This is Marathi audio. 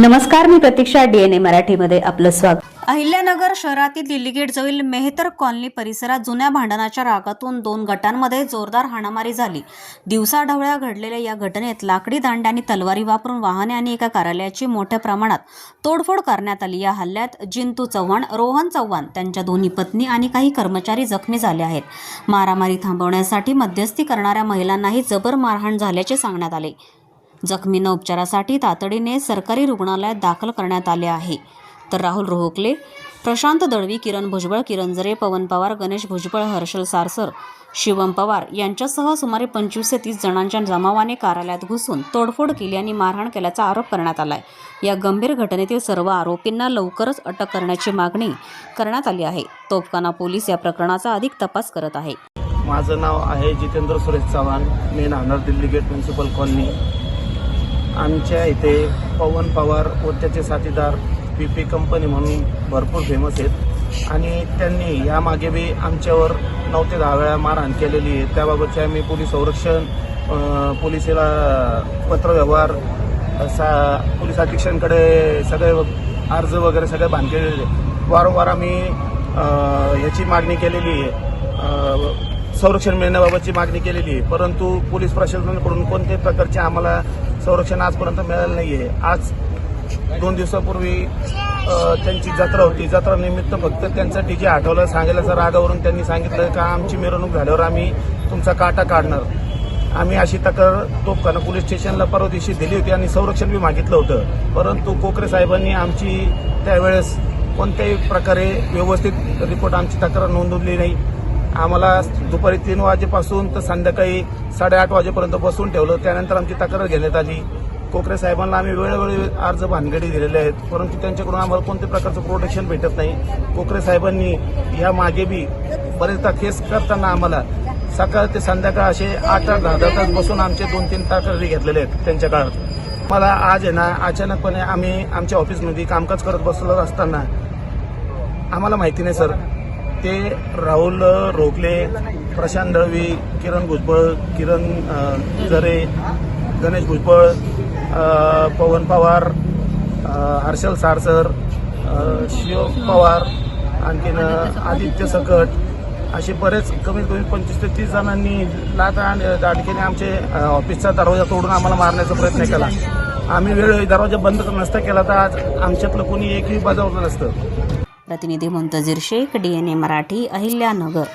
नमस्कार मी प्रतीक्षा डीएनए मराठीमध्ये आपलं स्वागत. अहिल्यानगर शहरातील दिल्ली गेट जवळील मेहतर कॉलनी परिसरात जुन्या भांडणाच्या रागातून दोन गटांमध्ये जोरदार हाणामारी झाली. दिवसाढवळ्या घडलेल्या या घटनेत लाकडी दांड्या आणि तलवारी वापरून वाहने आणि एका कार्यालयाची मोठ्या प्रमाणात तोडफोड करण्यात आली. या हल्ल्यात जिंतू चव्हाण रोहन चव्हाण त्यांच्या दोन्ही पत्नी आणि काही कर्मचारी जखमी झाले आहेत. मारामारी थांबवण्यासाठी मध्यस्थी करणाऱ्या महिलांनाही जबर मारहाण झाल्याचे सांगण्यात आले. जखमींना उपचारासाठी तातडीने सरकारी रुग्णालयात दाखल करण्यात आले आहे. तर राहुल रोहकले प्रशांत दळवी किरण भुजबळ किरण जरे पवन पवार गणेश भुजबळ हर्षल सारसर शिवम पवार यांच्यासह सुमारे पंचवीस ते तीस जणांच्या जमावाने कार्यालयात घुसून तोडफोड केली आणि मारहाण केल्याचा आरोप करण्यात आलाय. या गंभीर घटनेतील सर्व आरोपींना लवकरच अटक करण्याची मागणी करण्यात आली आहे. तोफखाना पोलीस या प्रकरणाचा अधिक तपास करत आहे. माझं नाव आहे जितेंद्र सुरेश चव्हाण. मी Nanar Delhi gate municipal colony. आमच्या इथे पवन पवार व त्याचे साथीदार पी पी कंपनी म्हणून भरपूर फेमस आहेत. आणि त्यांनी यामागे बी आमच्यावर नऊ ते दहा वेळा मारहाण केलेली आहे. त्याबाबतचे आम्ही पोलीस संरक्षण पोलिसेला पत्रव्यवहार सा पोलीस अधीक्षकांकडे सगळे अर्ज वगैरे सगळे बांधलेले वारंवार आम्ही याची मागणी केलेली आहे. संरक्षण मिळण्याबाबतची मागणी केलेली आहे. परंतु पोलीस प्रशासनाकडून कोणत्याही प्रकारचे आम्हाला संरक्षण आजपर्यंत मिळालं नाही आहे आज दोन दिवसापूर्वी त्यांची जत्रा होती. जत्रा निमित्त फक्त त्यांचा डीजे आठवलं. सांगितल्याचा रागावरून त्यांनी सांगितलं का आमची मिरवणूक झाल्यावर आम्ही तुमचा काटा काढणार. आम्ही अशी तक्रार तोफखाना पोलीस स्टेशनला परवा दिवशी दिली होती आणि संरक्षण बी मागितलं होतं. परंतु कोकरे साहेबांनी आमची त्यावेळेस कोणत्याही प्रकारे व्यवस्थित रिपोर्ट आमची तक्रार नोंदवली नाही. आम्हाला दुपारी तीन वाजेपासून तर संध्याकाळी साडेआठ वाजेपर्यंत बसून ठेवलं. त्यानंतर आमची तक्रार घेण्यात आली. कोकरे साहेबांना आम्ही वेळोवेळी अर्ज भानगडी दिलेले आहेत. परंतु त्यांच्याकडून आम्हाला कोणत्या प्रकारचं प्रोटेक्शन भेटत नाही. कोकरे साहेबांनी या मागे बी बरेचदा केस करताना आम्हाला सकाळ ते संध्याकाळ असे आठ आठ दहा दहा तास बसून आमचे दोन तीन तक्रारी घेतलेले आहेत त्यांच्या काळात. मला आज आहे ना अचानकपणे आम्ही आमच्या ऑफिसमध्ये कामकाज करत बसलो असताना आम्हाला माहिती नाही सर. ते राहुल रोखले प्रशांत दळवी किरण भुजबळ किरण जरे गणेश भुजबळ पवन पवार हर्षल सारसर शिव पवार आणखीन आदित्य सकट असे बरेच कमीत कमी पंचवीस ते तीस जणांनी लाट आणि दाडकीने आमचे ऑफिसचा दरवाजा तोडून आम्हाला मारण्याचा प्रयत्न केला. आम्ही वेळोवेळी दरवाजा बंद नसता केला तर आज आमच्यातलं कोणी एकही बजावलं नसतं. प्रतिनिधी Muntazir Shaikh D N A Marathi Ahilyanagar.